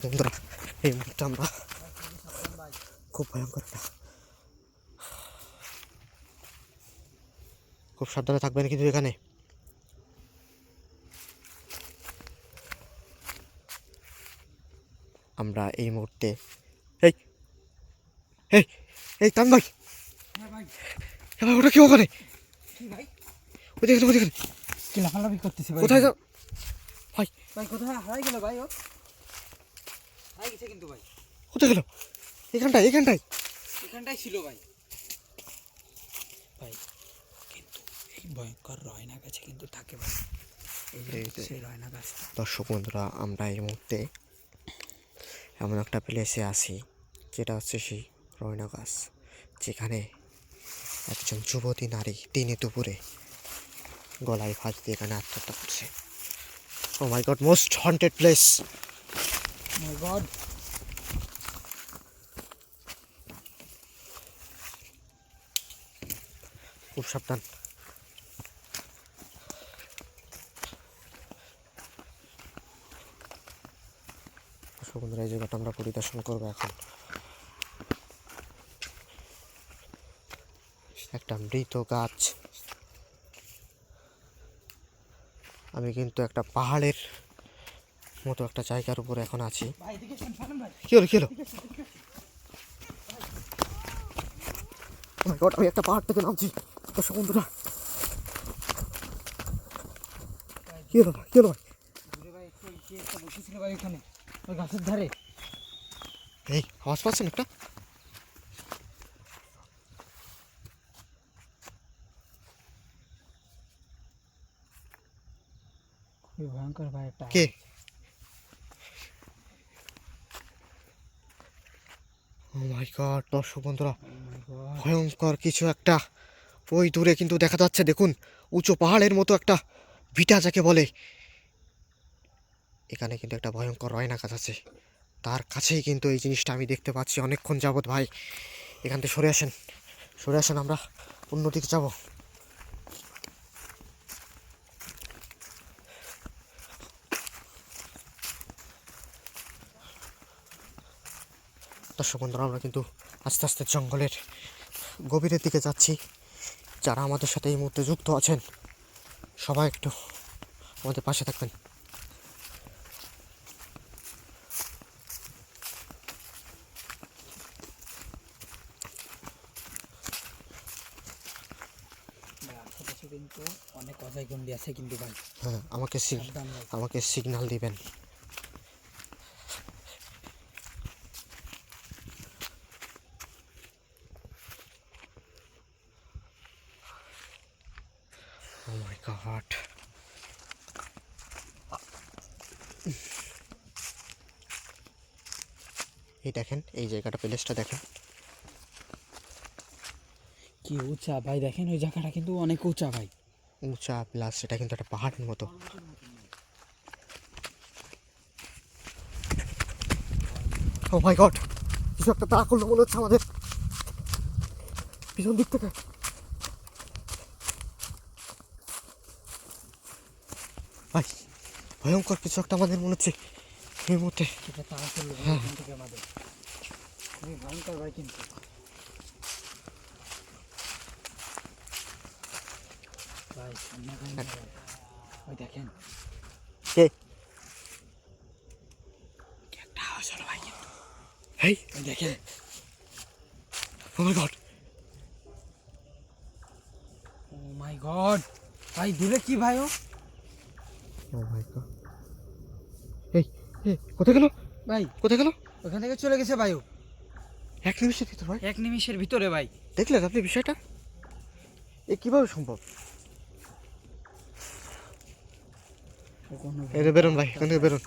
বন্ধুরা এই মুহূর্তে আমরা খুব ভয়ঙ্কর একটা খুব সাবধানে থাকবেন কিন্তু এখানে। আমরা এই মুহূর্তে এই এই এই তান ভাই এবার ওটা কি ওখানে? কি ভাই ওই দেখেন ওই দেখেন কি লাফালাফি করতেছে কোথায় যাও? ভাই। ভাই কোথায়? হারাই গেল ভাই ও। গেছে কিন্তু ভাই। কোথায় গেল? এখানটায় এখানটায়। এখানটাই ছিল ভাই। ভাই কিন্তু এই ভয়ঙ্কর রয়না গাছে কিন্তু থাকে ভাই। এই যে এই যে। সেই রয়না গাছটা। দর্শক বন্ধুরা আমরা এই মুহূর্তে এমন একটা প্লেসে আছি যেটা হচ্ছে সেই রয়না গাছ যেখানে একজন যুবতী নারী দিনে দুপুরে গলায় ফাঁস দিয়ে এখানে আত্মহত্যা করছে। ও my god most haunted place my god খুব সাবধান। বন্ধুরা, এই জায়গাটা আমরা পরিদর্শন করব এখন। একটা মৃত গাছ। আমি কিন্তু একটা পাহাড়ের মতো একটা জায়গার উপরে এখন আছি। কি হলো কি হলো? Oh আমি একটা পাহাড় থেকে নামছি। দর্শক বন্ধুরা কি হলো ভাই? কি হলো ভাই? গাছের ধারে। এই আওয়াজ পাচ্ছেন একটা? ভয়ঙ্কর ভাই কে? মাই গড দর্শক বন্ধুরা Oh. ভয়ঙ্কর কিছু একটা ওই দূরে কিন্তু দেখা যাচ্ছে। দেখুন, উঁচু পাহাড়ের মতো একটা ভিটা যাকে বলে। এখানে কিন্তু একটা ভয়ঙ্কর রয়না গাছ আছে। তার কাছেই কিন্তু এই জিনিসটা আমি দেখতে পাচ্ছি। অনেকক্ষণ যাবৎ ভাই, এখান থেকে সরে আসেন। সরে আসেন, আমরা অন্যদিকে যাব। দর্শক বন্ধুরা আমরা কিন্তু আস্তে আস্তে জঙ্গলের গভীরের দিকে যাচ্ছি। যারা আমাদের সাথে এই মুহূর্তে যুক্ত আছেন সবাই একটু আমাদের পাশে থাকবেন। অনেক অজয় গন্ডি আছে কিন্তু ভাই। হ্যাঁ আমাকে আমাকে সিগন্যাল দিবেন। Oh my god. এই দেখেন এই জায়গাটা প্লেসটা দেখেন। কি উঁচা ভাই দেখেন ওই জায়গাটা কিন্তু অনেক উঁচা ভাই। উঁচা প্লাস এটা কিন্তু একটা পাহাড়ের মতো। ও মাই গড কিছু একটা তাড়া করল মনে হচ্ছে আমাদের। পিছন দিক থেকে। ভাই ভয়ঙ্কর কিছু একটা আমাদের মনে হচ্ছে। এই মুহূর্তে। খুবই ভয়ঙ্কর ভাই কিন্তু। ভাই। ওই দেখেন। কে? একটা আওয়াজ হলো ভাই কিন্তু। ওই দেখেন। ও my god O my god ভাই দূরে কি ভাই ও? ও মাই গড এই এই কোথায় গেল? ভাই কোথায় গেল? ওখান থেকে চলে গেছে ভাই ও এক নিমিষের ভিতরে ভাই। এক নিমিষের ভিতরে ভাই। দেখলেন আপনি বিষয়টা? এ কীভাবে সম্ভব? কোনো বেরোন ভাই এখান থেকে বেরোন।